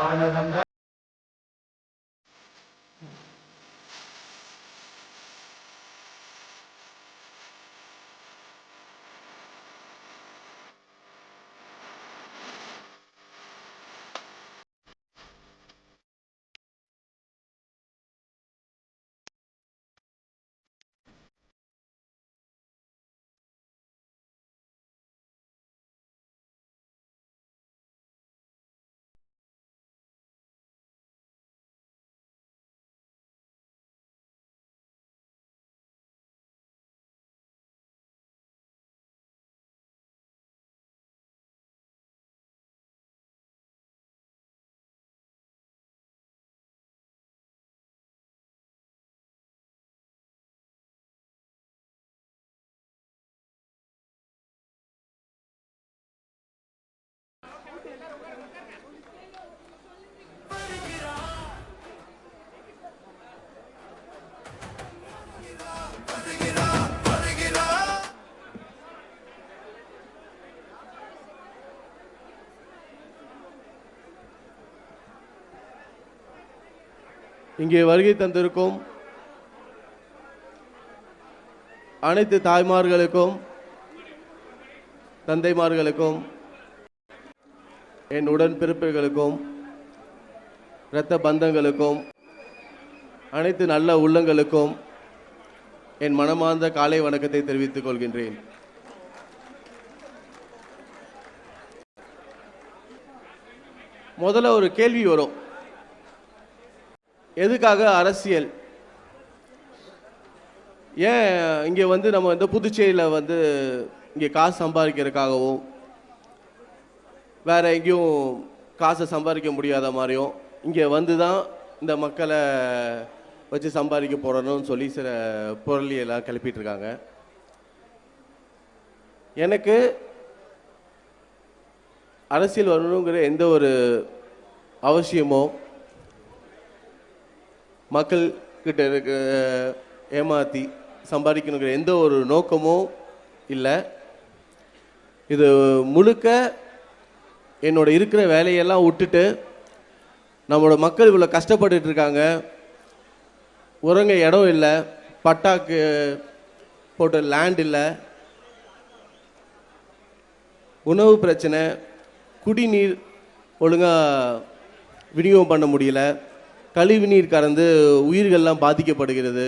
ஆனந்தன இங்கே வருகை தந்திருக்கும் அனைத்து தாய்மார்களுக்கும் தந்தைமார்களுக்கும் என் உடன்பிறப்புகளுக்கும் இரத்த பந்தங்களுக்கும் அனைத்து நல்ல உள்ளங்களுக்கும் என் மனமார்ந்த காலை வணக்கத்தை தெரிவித்துக் கொள்கின்றேன். முதல்ல ஒரு கேள்வி வரும். எதுக்காக அரசியல்? ஏன் இங்கே வந்து நம்ம வந்து புதுச்சேரியில் வந்து இங்கே காசு சம்பாதிக்கிறதுக்காகவும் வேறு எங்கேயும் காசை சம்பாதிக்க முடியாத மாதிரியும் இங்கே வந்து தான் இந்த மக்களை வச்சு சம்பாதிக்க போகிறோன்னு சொல்லி சில பொருளியெல்லாம் கிளப்பிட்டு இருக்காங்க. எனக்கு அரசியல் வரணுங்கிற எந்த ஒரு அவசியமோ மக்கள் கிட்ட இருக்க ஏமாற்றி சம்பாதிக்கணுங்கிற எந்த ஒரு நோக்கமும் இல்லை. இது முழுக்க என்னோட இருக்கிற வேலையெல்லாம் விட்டுட்டு நம்மளோட மக்கள் இவ்வளோ கஷ்டப்பட்டுட்டு இருக்காங்க. உறங்க இடம் இல்லை பட்டாக்கு போட்ட லேண்ட் இல்லை. உணவு பிரச்சனை குடிநீர் ஒழுங்காக விநியோகம் பண்ண முடியல. கழிவு நீர் உயிர்கள்லாம் பாதிக்கப்படுகிறது.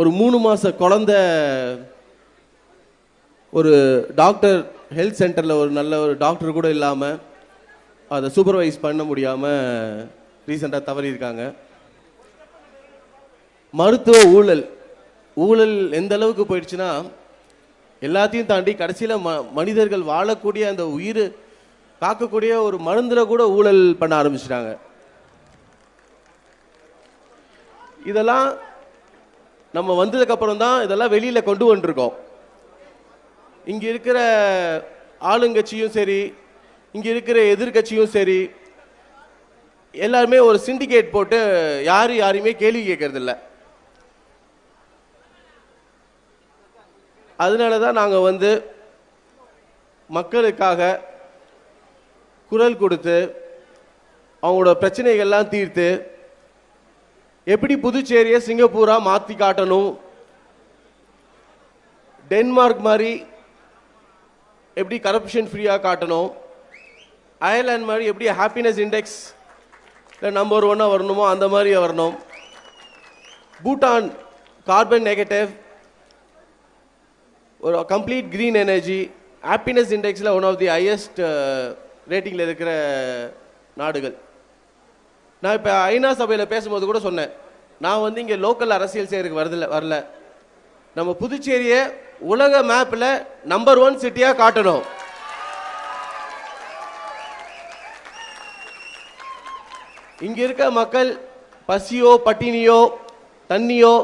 ஒரு மூணு மாத குழந்த ஒரு டாக்டர் ஹெல்த் சென்டரில் ஒரு நல்ல ஒரு டாக்டர் கூட இல்லாமல் அதை சூப்பர்வைஸ் பண்ண முடியாமல் ரீசெண்டாக தவறியிருக்காங்க. மருத்துவ ஊழல் ஊழல் எந்த அளவுக்கு போயிடுச்சுன்னா எல்லாத்தையும் தாண்டி கடைசியில் ம மனிதர்கள் வாழக்கூடிய அந்த உயிர் காக்கக்கூடிய ஒரு மருந்தில் கூட ஊழல் பண்ண ஆரம்பிச்சிட்டாங்க. இதெல்லாம் நம்ம வந்ததுக்கப்புறம் தான் இதெல்லாம் வெளியில் கொண்டு வந்துருக்கோம். இங்கே இருக்கிற ஆளுங்கட்சியும் சரி இங்கே இருக்கிற எதிர்க்கட்சியும் சரி எல்லாருமே ஒரு சிண்டிகேட் போட்டு யாரும் யாரையுமே கேள்வி கேட்கறதில்ல. அதனால தான் நாங்கள் வந்து மக்களுக்காக குரல் கொடுத்து அவங்களோட பிரச்சனைகள்லாம் தீர்த்து எப்படி புதுச்சேரியை சிங்கப்பூரா மாற்றி காட்டணும்? டென்மார்க் மாதிரி எப்படி கரப்ஷன் ஃப்ரீயாக காட்டணும்? அயர்லாந்து மாதிரி எப்படி ஹாப்பினஸ் இண்டெக்ஸ் நம்பர் ஒன்னாக வரணுமோ அந்த மாதிரி வரணும். பூட்டான் கார்பன் நெகட்டிவ் ஒரு கம்ப்ளீட் க்ரீன் எனர்ஜி ஹாப்பினஸ் இண்டெக்ஸில் ஒன் ஆஃப் தி ஹையஸ்ட் ரேட்டிங்கில் இருக்கிற நாடுகள். நான் இப்போ ஐநா சபையில் பேசும்போது கூட சொன்னேன். நான் வந்து இங்கே லோக்கல் அரசியல் செய்கிறதுக்கு வரதில்ல வரல. நம்ம புதுச்சேரியை உலக மேப்பில் நம்பர் ஒன் சிட்டியாக காட்டணும். இங்கே இருக்க மக்கள் பசியோ பட்டினியோ தண்ணியோ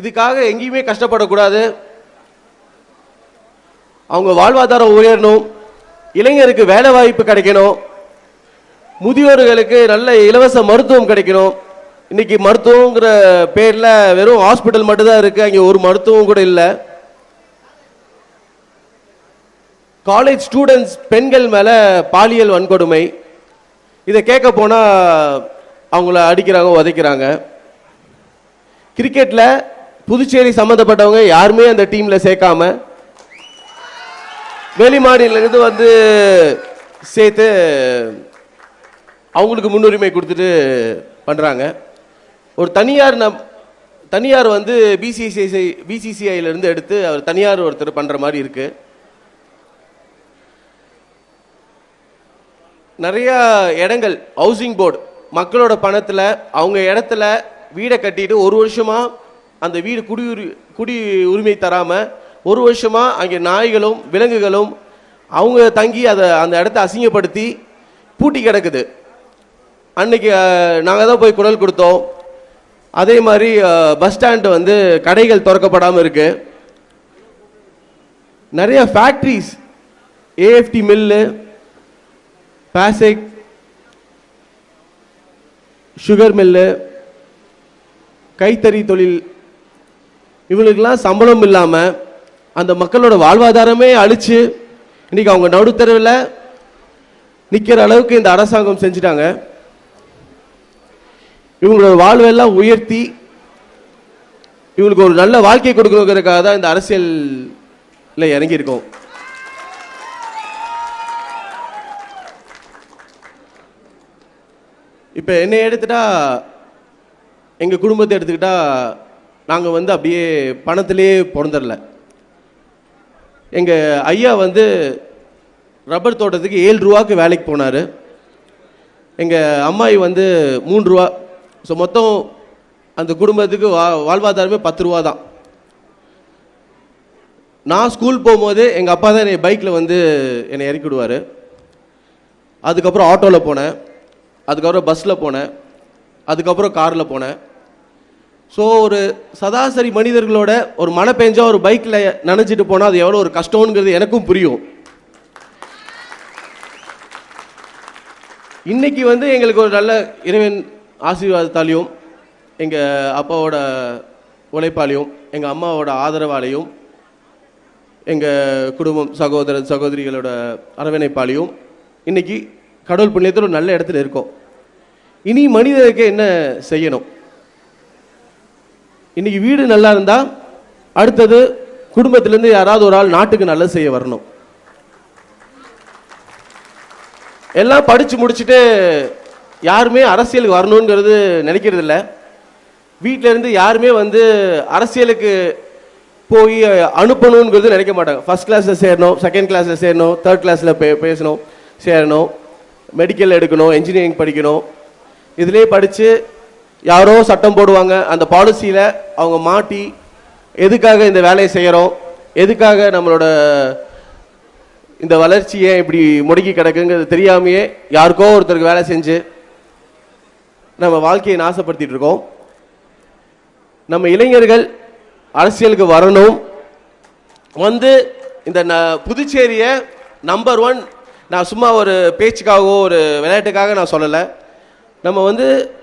இதுக்காக எங்கேயுமே கஷ்டப்படக்கூடாது. அவங்க வாழ்வாதாரம் உயரணும். இளைஞருக்கு வேலை வாய்ப்பு கிடைக்கணும். முதியோர்களுக்கு நல்ல இலவச மருத்துவம் கிடைக்கணும். இன்னைக்கு மருத்துவங்கிற பேர்ல வெறும் ஹாஸ்பிட்டல் மட்டும்தான் இருக்கு. அங்கே ஒரு மருத்துவம் கூட இல்லை. காலேஜ் ஸ்டூடெண்ட்ஸ் பெண்கள் மேலே பாலியல் வன்கொடுமை. இதை கேட்க போனால் அவங்கள அடிக்கிறாங்க உதைக்கிறாங்க. கிரிக்கெட்டில் புதுச்சேரி சம்மந்தப்பட்டவங்க யாருமே அந்த டீமில் சேர்க்காம வெளி மாநிலங்கிருந்து வந்து சேர்த்து அவங்களுக்கு முன்னுரிமை கொடுத்துட்டு பண்ணுறாங்க ஒரு தனியார் நம் தனியார் வந்து பிசிசிஐ பிசிசிஐலேருந்து எடுத்து அவர் தனியார் ஒருத்தர் பண்ணுற மாதிரி இருக்குது நிறையா இடங்கள் ஹவுசிங் போர்டு மக்களோட பணத்தில் அவங்க இடத்துல வீடை கட்டிட்டு ஒரு வருஷமாக அந்த வீடு குடியுரி குடி உரிமை தராமல் ஒரு வருஷமாக அங்கே நாய்களும் விலங்குகளும் அவங்க தங்கி அதை அந்த இடத்த அசிங்கப்படுத்தி பூட்டி கிடக்குது. அன்னைக்கு நாங்கள் தான் போய் குரல் கொடுத்தோம். அதே மாதிரி பஸ் ஸ்டாண்டு வந்து கடைகள் திறக்கப்படாமல் இருக்கு. நிறைய factories AFT mill basic sugar mill கைத்தறி தொழில் இவங்களுக்கெல்லாம் சம்பளம் இல்லாமல் அந்த மக்களோட வாழ்வாதாரமே அழிச்சு இன்னைக்கு அவங்க நடுத்தரவில் நிற்கிற அளவுக்கு இந்த அரசாங்கம் செஞ்சுட்டாங்க. இவங்களோட வாழ்வெல்லாம் உயர்த்தி இவங்களுக்கு ஒரு நல்ல வாழ்க்கை கொடுக்கணுங்கிறதுக்காக தான் இந்த அரசியலில் இறங்கியிருக்கோம். இப்போ என்னை எடுத்துட்டா எங்கள் குடும்பத்தை எடுத்துக்கிட்டா நாங்கள் வந்து அப்படியே பணத்திலே பிறந்துடல எங்கள் ஐயா வந்து ரப்பர் தோட்டத்துக்கு ஏழு ரூபாக்கு வேலைக்கு போனார். எங்கள் அம்மாயி வந்து மூன்று ரூபா ஸோ மொத்தம் அந்த குடும்பத்துக்கு வா வாழ்வாதாரமே பத்து ரூபா தான். நான் ஸ்கூல் போகும்போது எங்கள் அப்பா தான் என்னை பைக்கில் வந்து என்னை இறக்கி விடுவார். அதுக்கப்புறம் ஆட்டோவில் போனேன். அதுக்கப்புறம் பஸ்ஸில் போனேன். அதுக்கப்புறம் காரில் போனேன். ஸோ ஒரு சதாசரி மனிதர்களோட ஒரு மழை பெஞ்சா ஒரு பைக்கில் நினச்சிட்டு போனால் அது எவ்வளோ ஒரு கஷ்டம்ங்கிறது எனக்கும் புரியும். இன்னைக்கு வந்து எங்களுக்கு ஒரு நல்ல இறைவன் ஆசீர்வாதத்தாலையும் எங்கள் அப்பாவோட உழைப்பாலையும் எங்கள் அம்மாவோட ஆதரவாலையும் எங்கள் குடும்பம் சகோதர சகோதரிகளோட அரவணைப்பாலையும் இன்னைக்கு கடவுள் புண்ணியத்தில் ஒரு நல்ல இடத்துல இருக்கோம். இனி மனிதருக்கு என்ன செய்யணும்? இன்னைக்கு வீடு நல்லா இருந்தால் அடுத்தது குடும்பத்திலேருந்து யாராவது ஒரு ஆள் நாட்டுக்கு நல்லது செய்ய வரணும். எல்லாம் படித்து முடிச்சுட்டு யாருமே அரசியலுக்கு வரணுங்கிறது நினைக்கிறது இல்லை வீட்டிலேருந்து யாருமே வந்து அரசியலுக்கு போய் அனுப்பணுங்கிறது நினைக்க மாட்டாங்க. ஃபஸ்ட் கிளாஸில் சேரணும் செகண்ட் கிளாஸில் சேரணும் தேர்ட் கிளாஸ்ல பேசணும் சேரணும் மெடிக்கல் எடுக்கணும் இன்ஜினியரிங் படிக்கணும். இதிலே படித்து யாரோ சட்டம் போடுவாங்க. அந்த பாலிசியில் அவங்க மாட்டி எதுக்காக இந்த வேலையை செய்கிறோம் எதுக்காக நம்மளோட இந்த வளர்ச்சி ஏன் இப்படி முடக்கி கிடக்குங்கிறது தெரியாமையே யாருக்கோ ஒருத்தருக்கு வேலை செஞ்சு நம்ம வாழ்க்கையை நாசப்படுத்திட்டு இருக்கோம். நம்ம இளைஞர்கள் அரசியலுக்கு வரணும். வந்து இந்த ந- புதுச்சேரியை நம்பர் ஒன் நான் சும்மா ஒரு பேச்சுக்காகவோ ஒரு விளையாட்டுக்காக நான் சொல்லலை. நம்ம வந்து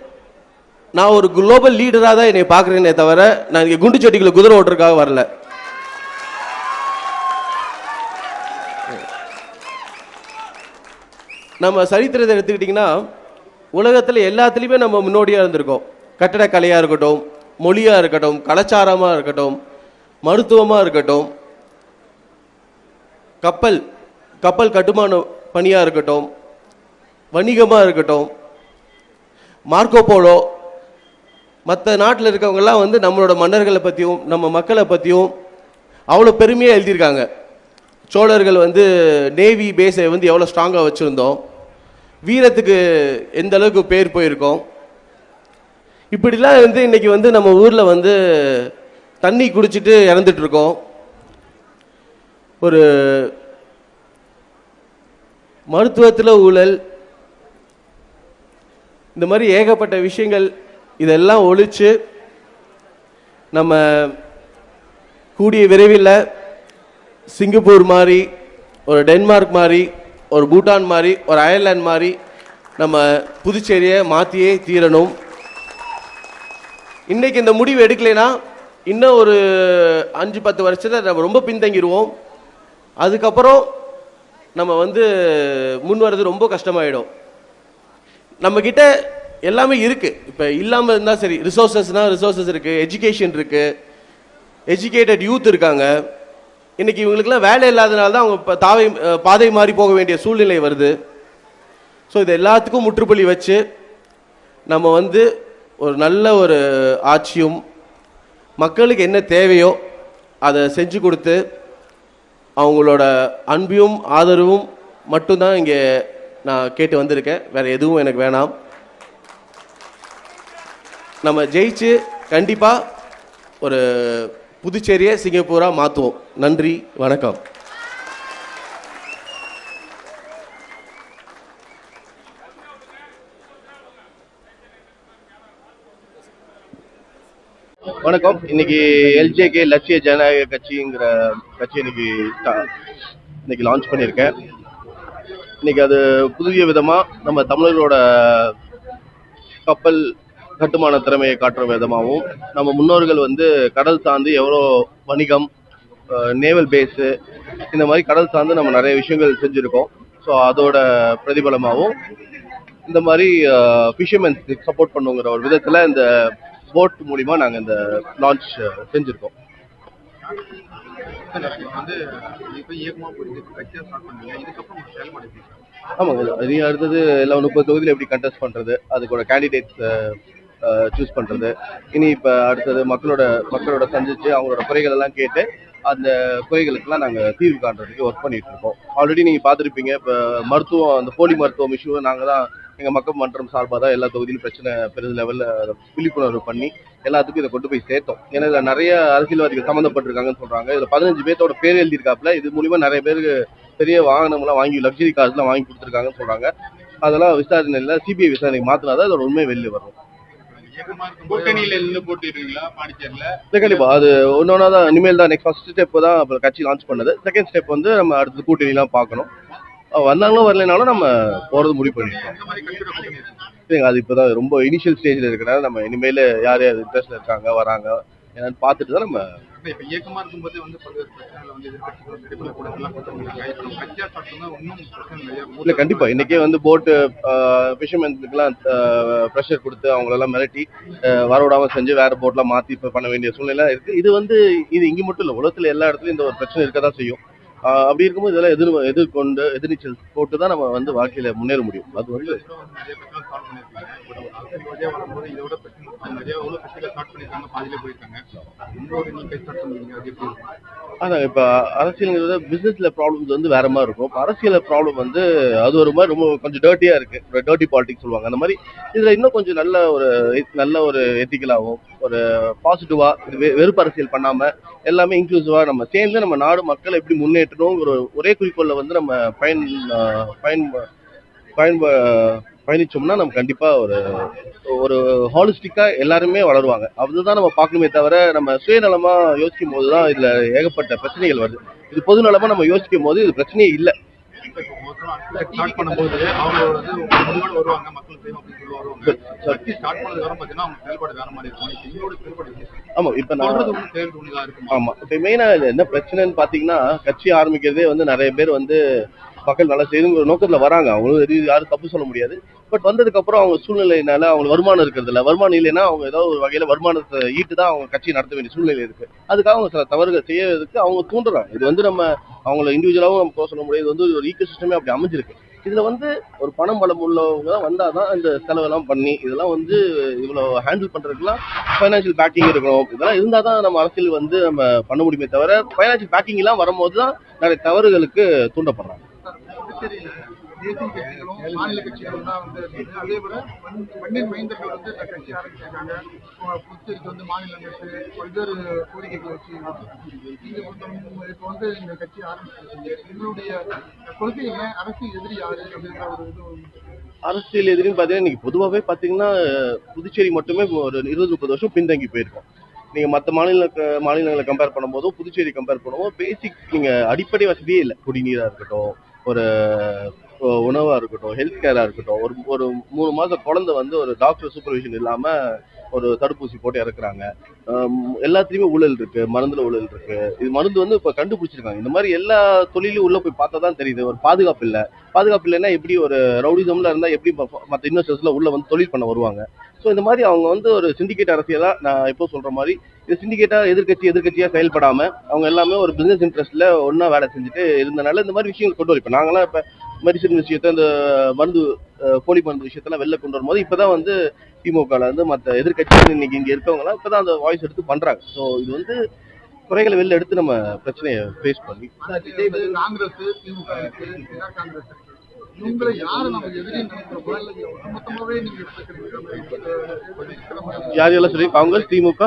நான் ஒரு குளோபல் லீடராக தான் என்னை பார்க்குறேனே தவிர நான் இங்கே குண்டு செட்டிகளை குதிரை ஓட்டுறதுக்காக வரல. நம்ம சரித்திரத்தை எடுத்துக்கிட்டிங்கன்னா உலகத்தில் எல்லாத்துலேயுமே நம்ம முன்னோடியாக இருந்திருக்கோம். கட்டடக்கலையாக இருக்கட்டும் மொழியாக இருக்கட்டும் கலாச்சாரமாக இருக்கட்டும் மருத்துவமாக இருக்கட்டும் கப்பல் கப்பல் கட்டுமான பணியாக இருக்கட்டும் வணிகமாக இருக்கட்டும் மார்க்கோ போலோ மற்ற நாட்டில் இருக்கவங்கெல்லாம் வந்து நம்மளோட மன்னர்களை பற்றியும் நம்ம மக்களை பற்றியும் அவ்வளோ பெருமையாக எழுதியிருக்காங்க. சோழர்கள் வந்து நேவி பேஸை வந்து எவ்வளோ ஸ்ட்ராங்காக வச்சுருந்தோம். வீரத்துக்கு எந்த அளவுக்கு பேர் போயிருக்கோம். இப்படிலாம் வந்து இன்னைக்கு வந்து நம்ம ஊரில் வந்து தண்ணி குடிச்சிட்டு இறந்துட்டு இருக்கோம் ஒரு மருத்துவத்தில் ஊழல் இந்த மாதிரி ஏகப்பட்ட விஷயங்கள் இதெல்லாம் ஒழிச்சு நம்ம கூடிய விரைவில் சிங்கப்பூர் மாதிரி ஒரு டென்மார்க் மாதிரி ஒரு பூட்டான் மாதிரி ஒரு அயர்லாந்து மாதிரி நம்ம புதுச்சேரியை மாற்றியே தீரணும். இன்றைக்கி இந்த முடிவு எடுக்கலைன்னா இன்னும் ஒரு அஞ்சு பத்து வருஷத்தில் நம்ம ரொம்ப பின்தங்கிடுவோம். அதுக்கப்புறம் நம்ம வந்து முன் வர்றது ரொம்ப கஷ்டமாயிடும். நம்மக்கிட்ட எல்லாமே இருக்குது இப்போ இல்லாமல் இருந்தால் சரி ரிசோர்ஸஸ்னால் ரிசோர்ஸஸ் இருக்குது எஜுகேஷன் இருக்குது எஜுகேட்டட் யூத் இருக்காங்க. இன்னைக்கு இவங்களுக்குலாம் வேலை இல்லாதனால தான் அவங்க இப்போ தாவை பாதை மாறி போக வேண்டிய சூழ்நிலை வருது. ஸோ இது எல்லாத்துக்கும் முற்றுப்புள்ளி வச்சு நம்ம வந்து ஒரு நல்ல ஒரு ஆட்சியும் மக்களுக்கு என்ன தேவையோ அதை செஞ்சு கொடுத்து அவங்களோட அன்பையும் ஆதரவும் மட்டும்தான் இங்கே நான் கேட்டு வந்திருக்கேன். வேறு எதுவும் எனக்கு வேணாம். நம்ம ஜெயிச்சு கண்டிப்பாக ஒரு புதுச்சேரியை சிங்கப்பூராக மாற்றுவோம் நன்றி வணக்கம். வணக்கம். இன்னைக்கு எல்ஜேகே லட்சிய ஜனநாயக கட்சிங்கிற கட்சி இன்னைக்கு இன்னைக்கு லான்ச் பண்ணியிருக்கேன். இன்னைக்கு அது புதிய விதமா நம்ம தமிழர்களோட கப்பல் கட்டுமான திறமையை காட்டுற விதமாகவும் நம்ம முன்னோர்கள் வந்து கடல் சார்ந்து எவ்வளோ வணிகம் நேவல் பேஸு இந்த மாதிரி கடல் சார்ந்து நம்ம நிறைய விஷயங்கள் செஞ்சுருக்கோம். ஸோ அதோட பிரதிபலமாகவும் இந்த மாதிரி ஃபிஷர்மென்ஸ்க்கு சப்போர்ட் பண்ணுங்கிற ஒரு விதத்தில் இந்த போட் மூலிமா நாங்கள் இந்த லான்ச் செஞ்சுருக்கோம்? ஆமாங்க இது அடுத்தது எல்லாம் முப்பது தொகுதியில் எப்படி கண்டெஸ்ட் பண்ணுறது அதுக்கூட கேண்டிடேட்ஸ் சூஸ் பண்ணுறது இனி இப்போ அடுத்தது மக்களோட மக்களோட சந்திச்சு அவங்களோட குறைகள் எல்லாம் கேட்டு அந்த குறைகளுக்கெல்லாம் நாங்கள் தீர்வு காண்றதுக்கு ஒர்க் பண்ணிட்டு இருக்கோம். ஆல்ரெடி நீங்கள் பார்த்துருப்பீங்க இப்போ மருத்துவம் அந்த போலி மருத்துவம் இஷ்யூ நாங்கள் தான் எங்கள் மக்கள் மன்றம் சார்பாக தான் எல்லா தொகுதியிலும் பிரச்சனை பெரிய லெவலில் விழிப்புணர்வு பண்ணி எல்லாத்துக்கும் இதை கொண்டு போய் சேர்த்தோம். ஏன்னா இதில் நிறைய அரசியல்வாதிகள் சம்மந்தப்பட்டிருக்காங்கன்னு சொல்கிறாங்க இதில் பதினஞ்சு பேர்த்தோட பேர் எழுதியிருக்காப்புல. இது மூலிமா நிறைய பேருக்கு பெரிய வாகனம்லாம் வாங்கி லக்ஸரி கார்ஸ்லாம் வாங்கி கொடுத்துருக்காங்கன்னு சொல்கிறாங்க அதெல்லாம் விசாரணையில் சிபிஐ விசாரணைக்கு மாற்றினா தான் அதோட உண்மை வெளியே வரும். கூட்டணியில இருந்து போட்டிடுவீங்களா? பாண்டிச்சேரியில இல்லை கண்டிப்பாக அது ஒன்றொன்னா தான். இனிமேல் தான் நெக்ஸ்ட் ஃபர்ஸ்ட் ஸ்டெப் தான் கட்சி லான்ச் பண்ணது. செகண்ட் ஸ்டெப் வந்து நம்ம அடுத்தது கூட்டணிலாம் பார்க்கணும். அஹ் வந்தாங்களும் வரலைனாலும் நம்ம போகிறது முடிவு பண்ணிருக்கோம் அது இப்போ தான் ரொம்ப இனிஷியல் ஸ்டேஜில் இருக்கிறனால நம்ம இனிமேல் யார் யார் இருக்காங்க வராங்க என்னன்னு பார்த்துட்டு தான் நம்ம இப்ப இயக்கமா இருக்கும்போது வந்து பல்வேறு பிரச்சனைகளை வந்து எதிர்கட்சிகளும் கிடைக்கல கூட எல்லாம் கொடுத்துருக்காங்க இப்போ கட்சியா ஸ்டார்ட் பண்ணா இன்னும் பிரச்சனை நிறைய இல்லை கண்டிப்பாக இன்றைக்கே வந்து போட்டு ஃபிஷர்மேன்ஸுக்கெல்லாம் ப்ரெஷர் கொடுத்து அவங்களெல்லாம் மிரட்டி அஹ், வரவிடாம செஞ்சு வேற போட்லாம் மாற்றி இப்போ பண்ண வேண்டிய சூழ்நிலை இருக்குது இது வந்து இது இங்கே மட்டும் இல்லை உலகத்தில் எல்லா இடத்துலையும் இந்த ஒரு பிரச்சனை இருக்க தான் செய்யும். அப்படி இருக்கும்போது இதெல்லாம் எதிர் எதிர்கொண்டு எதிர்நீச்சல் போட்டு தான் நம்ம வந்து வாழ்க்கையில் முன்னேற முடியும். அது வந்து அதான் இப்போ அரசியலுங்கிறது பிஸ்னஸில் ப்ராப்ளம்ஸ் வந்து வேற மாதிரி இருக்கும். இப்போ அரசியல் ப்ராப்ளம் வந்து அது ஒரு மாதிரி ரொம்ப கொஞ்சம் டர்ட்டியாக இருக்கு. டர்ட்டி பாலிடிக்ஸ் சொல்லுவாங்க. அந்த மாதிரி இதில் இன்னும் கொஞ்சம் நல்ல ஒரு நல்ல ஒரு எத்திக்கலாகவும் ஒரு பாசிட்டிவாக இது வெ- வெறுப்பு அரசியல் பண்ணாமல் எல்லாமே இன்க்ளூசிவாக நம்ம சேர்ந்து நம்ம நாடு மக்களை எப்படி முன்னேற்றணும் ஒரு ஒரே குறிக்கோளில் வந்து நம்ம பயன் பயன் பயன் பயணிச்சோம்னா நம்ம கண்டிப்பாக ஒரு ஒரு ஹாலிஸ்டிக்காக எல்லாருமே வளருவாங்க. அதுதான் நம்ம பார்க்கணுமே தவிர நம்ம சுயநலமாக யோசிக்கும் போது தான் இதில் ஏகப்பட்ட பிரச்சனைகள் வருது. இது பொதுநலமாக நம்ம யோசிக்கும் போது இது பிரச்சனையே இல்லை. இப்போ ஒருத்தரும் ஸ்டார்ட் பண்ணும்போது அவங்க வந்து முன்னாடி வருவாங்க மக்கள் செய்யும் அப்படின்னு சொல்லி வருவாங்க. கட்சி ஸ்டார்ட் பண்ணதுக்கு அப்புறம் பார்த்தீங்கன்னா அவங்க செயல்பாடு வேற மாதிரி இருக்கும். இப்போ எங்களோட செயல்பாடு நான் செயல் இருக்குமா? ஆமா இப்ப மெயினா என்ன பிரச்சனைன்னு பாத்தீங்கன்னா கட்சி ஆரம்பிக்கிறதே வந்து நிறைய பேர் வந்து மக்கள் நல்லா செய்யுங்கிற நோக்கத்துல வராங்க. அவங்களும் யாரும் தப்பு சொல்ல முடியாது. பட் வந்ததுக்கு அப்புறம் அவங்க சூழ்நிலையினால அவங்க வருமானம் இருக்கிறது இல்ல வருமானம் இல்லைன்னா அவங்க ஏதோ ஒரு வகையில வருமானத்தை ஈட்டு தான் அவங்க கட்சி நடத்த வேண்டிய சூழ்நிலை இருக்கு. அதுக்காக அவங்க சில தவறுகள் செய்யறதுக்கு அவங்க தூண்டுறாங்க. இது வந்து நம்ம அவங்கள இண்டிவிஜுவலாகவும் நம்ம சொல்ல முடியாது. இது வந்து ஒரு ஈக்கோ சிஸ்டமே அப்படி அமைஞ்சிருக்கு. இதுல வந்து ஒரு பணம் பலம் உள்ளவங்க தான் வந்தாதான் இந்த செலவெல்லாம் பண்ணி இதெல்லாம் வந்து இவ்வளவு ஹேண்டில் பண்றதுக்குலாம் ஃபைனான்ஷியல் பேக்கிங் இருக்கணும். இதெல்லாம் இருந்தால் தான் நம்ம அரசியல் வந்து நம்ம பண்ண முடியுமே தவிர ஃபைனான்ஷியல் பேக்கிங் எல்லாம் வரும்போது தான் நிறைய தவறுகளுக்கு தூண்டப்படுறாங்க. புதுச்சேரியில தேசிய கட்சிகளும் மாநில கட்சிகளும் தான் வந்து அதே போல மண்ணின் மைந்தர்கள் வந்து இந்த கட்சி ஆரம்பிச்சிருக்காங்க. புதுச்சேரிக்கு வந்து மாநிலம் எடுத்து பல்வேறு கோரிக்கைகளை வச்சு நீங்க வந்து இப்போ வந்து இந்த கட்சி ஆரம்பிச்சிருக்கீங்க உங்களுடைய கொள்கை என்ன அரசியல் எதிரி யாரு அப்படின்ற ஒரு இது அரசியல் எதிரின்னு பார்த்தீங்கன்னா இன்னைக்கு பொதுவாகவே பார்த்தீங்கன்னா புதுச்சேரி மட்டுமே ஒரு இருபது முப்பது வருஷம் பின்தங்கி போயிருக்கோம். நீங்கள் மற்ற மாநில மாநிலங்களை கம்பேர் பண்ணும்போதும் புதுச்சேரி கம்பேர் பண்ணும்போது பேசிக் நீங்கள் அடிப்படை வசதியே இல்லை. குடிநீராக இருக்கட்டும் ஒரு உணவாக உணவா இருக்கட்டும் ஹெல்த் கேரா இருக்கட்டும் ஒரு ஒரு மூணு மாசம் குழந்தை வந்து ஒரு டாக்டர் சூப்பர்விஷன் இல்லாம ஒரு தடுப்பூசி போட்டு இறக்குறாங்க. எல்லாத்துலேயுமே எல்லாத்துலயுமே ஊழல் இருக்கு மருந்துல ஊழல் இருக்கு. இது மருந்து வந்து இப்போ கண்டுபிடிச்சிருக்காங்க. இந்த மாதிரி எல்லா தொழிலும் உள்ள போய் பார்த்தா தான் தெரியுது. ஒரு பாதுகாப்பு இல்லை. பாதுகாப்பு இல்லைன்னா எப்படி ஒரு ரவுடிசம்ல இருந்தா எப்படி மற்ற மத்த இன்வெஸ்டர்ஸ்ல உள்ள வந்து தொழில் பண்ண வருவாங்க. ஸோ இந்த மாதிரி அவங்க வந்து ஒரு சிண்டிகேட் அரசியலா நான் எப்போ சொல்ற மாதிரி இது சிண்டிகேட்டா எதிர்க்கட்சி எதிர்க்கட்சியா செயல்படாம அவங்க எல்லாமே ஒரு பிசினஸ் இன்ட்ரெஸ்ட்ல ஒண்ணா வேலை செஞ்சுட்டு இருந்தனால இந்த மாதிரி விஷயங்கள் கொண்டு வரும். இப்போ நாங்களாம் இப்போ மெடிசன் விஷயத்த இந்த மருந்து போலி மருந்து விஷயத்தெல்லாம் வெளில கொண்டு வரும்போது இப்பதான் வந்து திமுகல வந்து மற்ற எதிர்க்கட்சிகள் இன்னைக்கு இங்க இருக்கவங்களாம் இப்போதான் அந்த வாய்ஸ் எடுத்து பண்றாங்க. ஸோ இது வந்து குறைகளை வெளில எடுத்து நம்ம பிரச்சனையை ஃபேஸ் பண்ணி காங்கிரஸ் திமுக இவங்களை யாரை நம்ம எதிரின்னு நினைக்கிறோமோ இல்ல. இங்க ஒட்டுமொத்தமாவே நீங்க இருக்கிற யார் யாரெல்லாம் சொல்லி? காங்கிரஸ் திமுக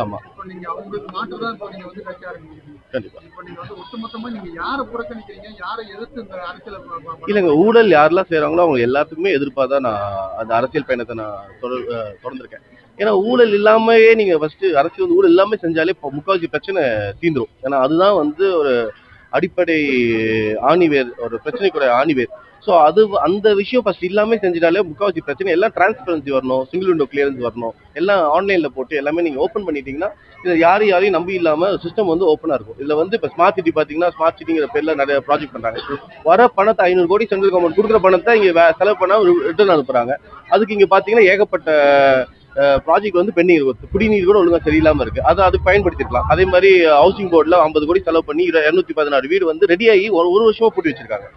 ஆமா. நீங்க அவங்களுக்கு மாற்று தான் இப்போ நீங்க வந்து கட்சி ஆரம்பிக்கிறீங்க. கண்டிப்பா. இப்போ நீங்க வந்து ஒட்டுமொத்தமா நீங்க யாரை புறக்கணிக்கிறீங்க? யாரை எதிர்த்து இந்த அரசியல ப- ப- ப- இல்லைங்க ஊழல் யாரெல்லாம் செய்றாங்களோ அவங்க எல்லாத்துக்குமே எதிர்ப்பா தான் நான் அந்த அரசியல் பயணத்தை நான் தொடர் தொடர்ந்திருக்கேன். ஏன்னா ஊழல் இல்லாமயே நீங்க ஃபர்ஸ்ட் அரசியல் வந்து ஊழல் இல்லாம செஞ்சாலே இப்போ முக்காவாசி பிரச்சனை தீந்துரும். ஏன்னா அதுதான் வந்து ஒரு அடிப்படை ஆணிவேர் ஒரு பிரச்சனைக்குரிய ஆணிவேர். ஸோ அது அந்த விஷயம் ஃபர்ஸ்ட் இல்லாமல் செஞ்சிட்டாலே முக்காவாசி பிரச்சனை. எல்லாம் டிரான்ஸ்பரன்சி வரணும் சிங்கிள் விண்டோ கிளியரன்ஸ் வரணும். எல்லாம் ஆன்லைனில் போட்டு எல்லாமே நீங்கள் ஓப்பன் பண்ணிட்டீங்கன்னா இதை யாரும் யாரையும் நம்பி இல்லாமல் சிஸ்டம் வந்து ஓப்பனாக இருக்கும். இதில் வந்து இப்போ ஸ்மார்ட் சிட்டி பார்த்தீங்கன்னா ஸ்மார்ட் சிட்டிங்கிற பேரில் நிறைய ப்ராஜெக்ட் பண்ணுறாங்க வர பணத்தை ஐநூறு கோடி சென்ட்ரல் கவர்மெண்ட் கொடுக்குற பணத்தை இங்கே செலவு பண்ணால் ரிட்டர்ன் அனுப்புகிறாங்க அதுக்கு இங்கே பார்த்தீங்கன்னா ஏகப்பட்ட ப்ராஜெக்ட் வந்து பெண்டிங் இருக்கு. குடிநீர் கூட ஒழுங்கா சரியில்லாமல் இருக்கு. அதை அது பயன்படுத்திருக்கலாம். அதே மாதிரி ஹவுசிங் போர்டுல ஐம்பது கோடி செலவு பண்ணி இருநூத்தி பதினாறு வீடு வந்து ரெடியாகி ஒரு ஒரு வருஷமா போட்டு வச்சிருக்காங்க.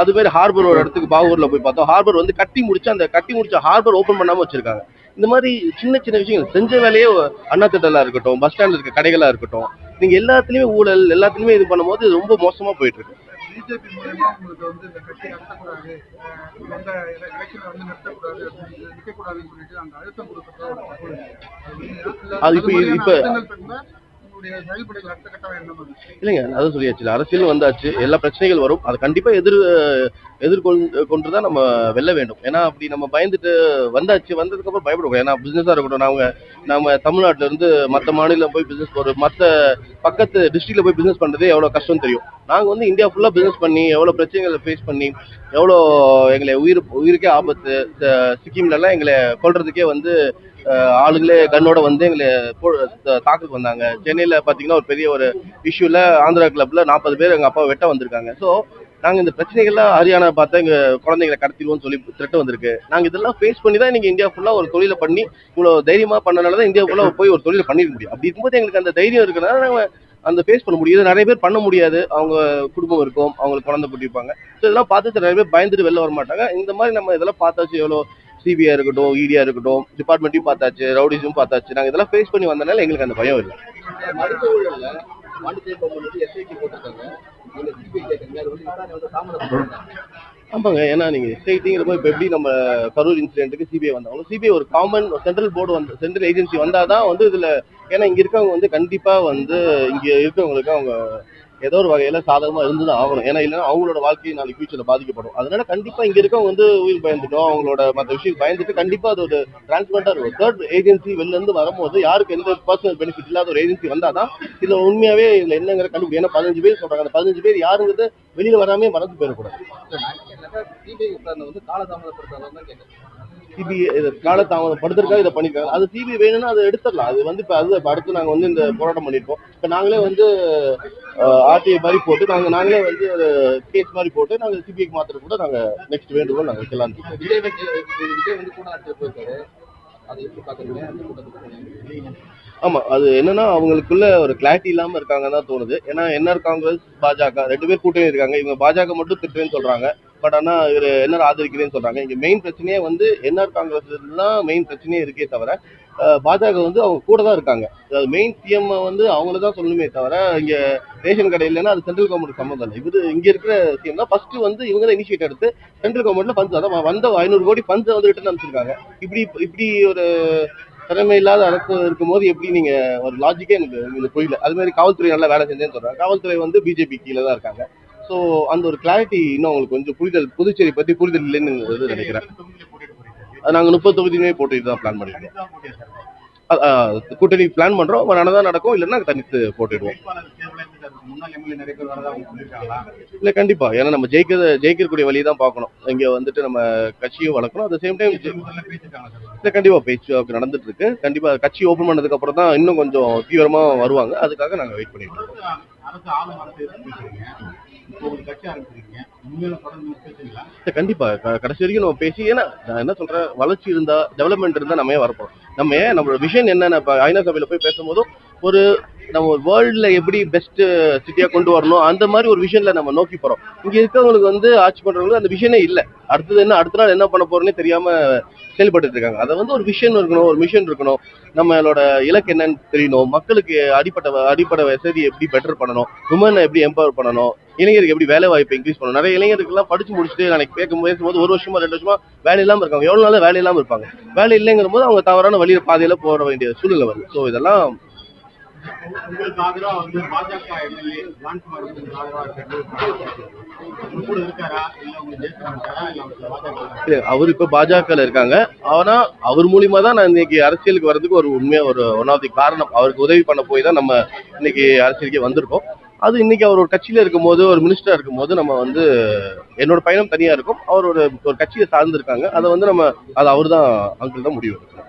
அது மாதிரி ஹார்பர் ஒரு இடத்துக்கு பாகூர்ல போய் பார்த்தோம். ஹார்பர் வந்து கட்டி முடிச்சு அந்த கட்டி முடிச்ச ஹார்பர் ஓபன் பண்ணாம வச்சிருக்காங்க. இந்த மாதிரி சின்ன சின்ன விஷயங்கள். செஞ்ச வேலையே அண்ணா திட்டலாக இருக்கட்டும் பஸ் ஸ்டாண்ட்ல இருக்க கடைகளா இருக்கட்டும். நீங்க எல்லாத்துலயுமே ஊழல் எல்லாத்துலயுமே இது பண்ணும்போது ரொம்ப மோசமா போயிட்டு இருக்கு. பிஜேபி மூலமா உங்களுக்கு வந்து இந்த கட்சி நடத்தக்கூடாது எந்த எலெக்ஷனை வந்து நிறுத்தக்கூடாது அப்படின்னு நிற்கக்கூடாதுன்னு சொல்லிட்டு அந்த அழுத்தம் கொடுக்கறதா. அது இப்ப- இல்லைங்க அதான் சொல்லியாச்சு. அரசியல் வந்தாச்சு எல்லா பிரச்சனைகள் வரும். அதை கண்டிப்பா எதிர் எதிர்கொண்டு கொண்டு தான் நம்ம வெல்ல வேண்டும். ஏன்னா அப்படி நம்ம பயந்துட்டு வந்தாச்சு வந்ததுக்கு அப்புறம் பயப்படக்கூடாது. ஏன்னா பிசினஸா இருக்கட்டும் நாம நம்ம தமிழ்நாட்டில் இருந்து மற்ற மாநிலம் போய் பிசினஸ் ஒரு மற்ற பக்கத்து டிஸ்ட்ரிக்ட்ல போய் பிசினஸ் பண்ணுறதே எவ்வளோ கஷ்டம் தெரியும். நாங்கள் வந்து இந்தியா ஃபுல்லாக பிசினஸ் பண்ணி எவ்வளோ பிரச்சனைகளை ஃபேஸ் பண்ணி எவ்வளோ எங்களை உயிர் உயிருக்கே ஆபத்து சிக்கிம்லலாம் எங்களை கொள்றதுக்கே வந்து ஆளுங்களே கண்ணோட வந்து எங்களை தாக்குக்கு வந்தாங்க. சென்னையில் பார்த்தீங்கன்னா ஒரு பெரிய ஒரு இஷ்யூல ஆந்திரா கிளப்பில் நாற்பது பேர் எங்கள் அப்பா வெட்ட வந்திருக்காங்க. ஸோ நாங்க இந்த பிரச்சனைகள்லாம் ஹரியானா பார்த்தா எங்க குழந்தைங்களை கடத்திடுவோம்னு சொல்லி திரட்டு வந்திருக்கு. நாங்க இதெல்லாம் ஃபேஸ் பண்ணி தான் நீங்க இந்தியா ஃபுல்லா ஒரு தொழிலை பண்ணி இவ்வளவு தைரியமா பண்ணனால தான் இந்தியா ஃபுல்லா போய் ஒரு தொழிலை பண்ணிட முடியும். அப்படி இருக்கும்போது எங்களுக்கு அந்த தைரியம் இருக்கிறனால நாங்க அந்த ஃபேஸ் பண்ண முடியாது நிறைய பேர் பண்ண முடியாது. அவங்க குடும்பம் இருக்கும் அவங்களுக்கு குழந்தை குட்டிருப்பாங்க ஸோ இதெல்லாம் பார்த்து நிறைய பேர் பயந்துட்டு வெளில வர மாட்டாங்க. இந்த மாதிரி நம்ம இதெல்லாம் பார்த்தாச்சு எவ்வளோ சிபிஐ இருக்கட்டும் இடியா இருக்கட்டும் டிபார்ட்மெண்ட்டையும் பார்த்தாச்சு ரவுடிஸும் பார்த்தாச்சு. நாங்கள் இதெல்லாம் ஃபேஸ் பண்ணி வந்தனால எங்களுக்கு அந்த பயம் இல்லை. மருத்துவ பாண்டிச்சேரி கவர்மெண்ட் எஸ்ஐடி போட்டிருக்காங்க. சிபிஐ கேட்குறீங்க அது வந்து விசாரணை வந்து தாமதப்படுறாங்க ஆமாங்க. ஏன்னா நீங்க எஸ்ஐடிங்கிறப்போ இப்போ எப்படி நம்ம கரூர் இன்சிடென்ட்டுக்கு சிபிஐ வந்தாங்களோ சிபிஐ ஒரு காமன் சென்ட்ரல் போர்டு வந்து சென்ட்ரல் ஏஜென்சி வந்தாதான் வந்து இதுல ஏன்னா இங்க இருக்கவங்க வந்து கண்டிப்பா வந்து இங்க இருக்கவங்களுக்கு அவங்க ஏதோ ஒரு வகையில சாதகமா இருந்துதான் ஆகணும். ஏன்னா இல்லைன்னா அவங்களோட வாழ்க்கை நாளைக்கு ஃபியூச்சர்ல பாதிக்கப்படும். அதனால கண்டிப்பா இங்க இருக்கவங்க வந்து உயிர் பயந்துட்டோம். அவங்களோட மற்ற விஷயம் பயந்துட்டு கண்டிப்பா அது ஒரு டிரான்ஸ்பரண்டா இருக்கும். தேர்ட் ஏஜென்சி வெளில இருந்து வரும்போது யாருக்கு எந்த பர்சனல் பெனிஃபிட் இல்லாத ஒரு ஏஜென்சி வந்தாதான் இதுல உண்மையாவே இதுல என்னங்கிற கண்டுபிடி ஏன்னா பதினஞ்சு பேர் சொல்றாங்க. அந்த பதினஞ்சு பேர் யாருங்கிறது வெளியில வராமே மறந்து போயிடக்கூடாது. சிபி கால தாமதம் படுத்திருக்காங்க இதை பண்ணிருக்காங்க. அது சிபி வேணும்னா அதை எடுத்துடலாம். அது வந்து இப்போ அது அடுத்து நாங்கள் வந்து இந்த போராட்டம் பண்ணியிருக்கோம் இப்போ நாங்களே வந்து ஆர்டிஐ மாதிரி போட்டு நாங்கள் நாங்களே வந்து ஒரு கேஸ் மாதிரி போட்டு நாங்கள் சிபிஐக்கு மாத்திர கூட நாங்கள் நெக்ஸ்ட் வேண்டுகோள் நாங்கள் வைக்கலாம்னு இருக்கோம். விஜய் வந்து விஜய் வந்து கூட ஆமாம் ஆமா அது என்னன்னா அவங்களுக்குள்ள ஒரு கிளாரிட்டி இல்லாம இருக்காங்கன்னு தான் தோணுது. ஏன்னா என்ஆர் காங்கிரஸ் பாஜக. ரெண்டு பேர் கூட்டணி இருக்காங்க. இவங்க பாஜக மட்டும் திட்டுறேன்னு சொல்றாங்க. பட் ஆனா இவர் என்ஆர் ஆதரிக்கிறேன்னு சொல்றாங்க. இங்க மெயின் பிரச்சனையே வந்து என்ஆர் காங்கிரஸ் தான் மெயின் பிரச்சனையே இருக்கே தவிர பாஜக வந்து அவங்க கூட தான் இருக்காங்க. அதாவது மெயின் சிஎம் வந்து அவங்கள தான் சொல்லணுமே தவிர இங்கே ரேஷன் கடை இல்லைன்னா அது சென்ட்ரல் கவர்மெண்ட் சம்மந்தம் இல்லை. இவரு இங்கே இருக்கிற சிஎம் தான் ஃபர்ஸ்ட் வந்து இவங்க தான் இனிஷியேட் எடுத்து சென்ட்ரல் கவர்மெண்ட்ல ஃபண்ட்ஸ் அதான் வந்த ஐநூறு கோடி ஃபண்ட்ஸை வந்து ரிட்டர்ன் அனுப்பிச்சிருக்காங்க. இப்படி இப்படி ஒரு திறமை இல்லாத அரசு இருக்கும்போது எப்படி நீங்க ஒரு லாஜிக்கே எனக்கு இது புரியல. அது மாதிரி காவல்துறை நல்லா வேலை செஞ்சேன்னு சொல்றாங்க. காவல்துறை வந்து பிஜேபி கீழே தான் இருக்காங்க. ஸோ அந்த ஒரு கிளாரிட்டி இன்னும் அவங்களுக்கு கொஞ்சம் புரிதல் புதுச்சேரி பத்தி புரிதல் இல்லைன்னு நினைக்கிறேன். அது நாங்க முப்பது தொகுதியுமே போட்டுட்டு தான் பிளான் அ, கூட்டணி பிளான் பண்றோம். நடந்தா நடக்கும். இல்லைன்னா தனித்து போட்டுடுவோம். இல்ல கண்டிப்பா. ஏன்னா நம்ம ஜெயிக்க ஜெயிக்கக்கூடிய வழி தான் பார்க்கணும். இங்க வந்துட்டு நம்ம கட்சியும் வளர்க்கணும். அட் சேம் டைம் இல்லை கண்டிப்பா பேச்சுவார்த்தை நடந்துட்டு இருக்கு கண்டிப்பா கட்சி ஓபன் பண்ணதுக்கு அப்புறம் தான் இன்னும் கொஞ்சம் தீவிரமா வருவாங்க. அதுக்காக நாங்க வெயிட் பண்ணிட்டு இருக்கோம். கண்டிப்பா. கடைசி வரைக்கும் நம்ம பேசி ஏன்னா நான் என்ன சொல்றேன் வளர்ச்சி இருந்தா டெவலப்மெண்ட் இருந்தா நம்ம ஏன் வரப்போம் நம்ம நம்மளோட விஷன் என்னென்ன இப்போ ஐநா சபையில போய் பேசும்போதும் ஒரு நம்ம வேர்ல்டில் எப்படி பெஸ்ட் சிட்டியாக கொண்டு வரணும் அந்த மாதிரி ஒரு விஷன்ல நம்ம நோக்கி போகிறோம் இங்கே இருக்கிறவங்களுக்கு வந்து ஆட்சி பண்ணுறவங்களுக்கு அந்த விஷனே இல்லை. அடுத்தது என்ன அடுத்த நாள் என்ன பண்ண போறோன்னே தெரியாமல் செயல்பட்டு இருக்காங்க. அதை வந்து ஒரு விஷன் இருக்கணும் ஒரு மிஷன் இருக்கணும். நம்மளோட இலக்கு என்னன்னு தெரியணும். மக்களுக்கு அடிப்பட்ட அடிப்படை வசதி எப்படி பெட்டர் பண்ணணும். உமனை எப்படி எம்பவர் பண்ணணும். இளைஞருக்கு எப்படி வேலை வாய்ப்பு இன்க்ரீஸ் பண்ணணும். நிறைய இளைஞருக்குலாம் படிச்சு முடிச்சுட்டு நாளைக்கு பேக்கும் பேசும்போது ஒரு வருஷமா ரெண்டு வருஷமா வேலை இல்லாம இருக்காங்க. எவ்வளவு நாள் வேலை இல்லாம இருப்பாங்க. வேலை இல்லைங்கிற போது அவங்க தவறான வழியில பாதையில போற வேண்டிய சூழ்நிலை வருது. ஸோ இதெல்லாம் பாஜக அவர் பாஜக இப்ப பாஜகல இருக்காங்க. ஆனா அவர் மூலியமா தான் நான் இன்னைக்கு அரசியலுக்கு வர்றதுக்கு ஒரு உண்மையா ஒரு ஒன் ஆஃப் தி காரணம். அவருக்கு உதவி பண்ண போய் தான் நம்ம இன்னைக்கு அரசியலுக்கே வந்திருக்கோம். அது இன்னைக்கு அவர் ஒரு கட்சியில இருக்கும்போது ஒரு மினிஸ்டரா இருக்கும்போது நம்ம வந்து என்னோட பயணம் தனியா இருக்கும். அவர் ஒரு ஒரு கட்சியை சார்ந்து இருக்காங்க அதை வந்து நம்ம அது அவர் தான் அங்கிள் தான் முடிவு எடுக்கணும்.